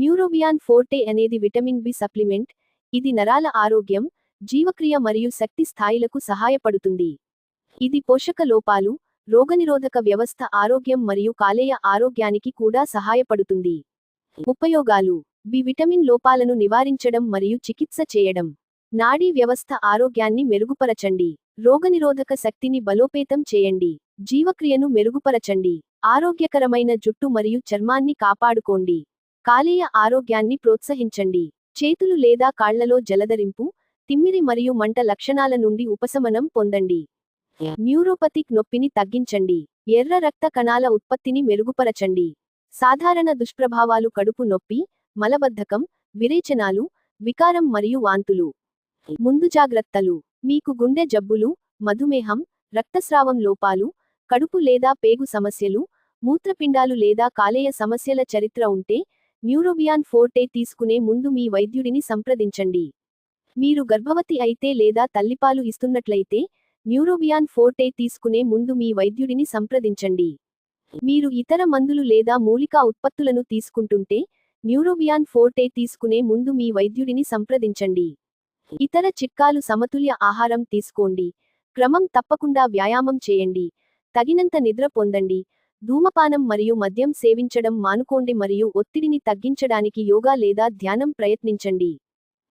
Neurobion forte అనేది vitamin B supplement ఇది నరాల ఆరోగ్యం జీవక్రియ మరియు శక్తి స్థాయిలకు సహాయపడుతుంది. ఇది పోషక లోపాలు రోగనిరోధక వ్యవస్థ ఆరోగ్యం మరియు కాలేయ ఆరోగ్యానికి కూడా సహాయపడుతుంది. ఉపయోగాలు బి విటమిన్ లోపాలను నివారించడం మరియు చికిత్స చేయడం. నాడీ వ్యవస్థ ఆరోగ్యాన్ని మెరుగుపరచండి. రోగనిరోధక శక్తిని బలోపేతం చేయండి. జీవక్రియను మెరుగుపరచండి. ఆరోగ్యకరమైన జుట్టు మరియు చర్మాన్ని కాపాడుకోండి. కాలేయ ఆరోగ్యాన్ని ప్రోత్సహించండి. చేతులు లేదా కాళ్ళలో జలధరింపు తిమ్మిరి మరియు మంట లక్షణాల నుండి ఉపశమనం పొందండి. న్యూరోపతిక్ నొప్పిని తగ్గించండి. ఎర్ర రక్త కణాల ఉత్పత్తిని మెరుగుపరచండి. సాధారణ దుష్ప్రభావాలు కడుపు నొప్పి మలబద్ధకం విరేచనాలు వికారం మరియు వాంతులు. ముందు జాగ్రత్తలు. మీకు గుండె జబ్బులు మధుమేహం రక్తస్రావం లోపాలు కడుపు లేదా పేగు సమస్యలు మూత్రపిండాలు లేదా కాలేయ సమస్యల చరిత్ర ఉంటే న్యూరోబియాన్ ఫోర్టే తీసుకునే ముందు మీ వైద్యుడిని సంప్రదించండి. మీరు గర్భవతి అయితే లేదా తల్లిపాలు ఇస్తున్నట్లయితే న్యూరోబియాన్ ఫోర్టే తీసుకునే ముందు మీ వైద్యుడిని సంప్రదించండి. మీరు ఇతర మందులు లేదా మూలికా ఉత్పత్తులను తీసుకుంటుంటే న్యూరోబియాన్ ఫోర్టే తీసుకునే ముందు మీ వైద్యుడిని సంప్రదించండి. ఇతర చిట్కాలు సమతుల్య ఆహారం తీసుకోండి. క్రమం తప్పకుండా వ్యాయామం చేయండి. తగినంత నిద్ర పొందండి. ధూమపానం మరియు మద్యం సేవించడం మానుకోండి మరియు ఒత్తిడిని తగ్గించడానికి యోగా లేదా ధ్యానం ప్రయత్నించండి.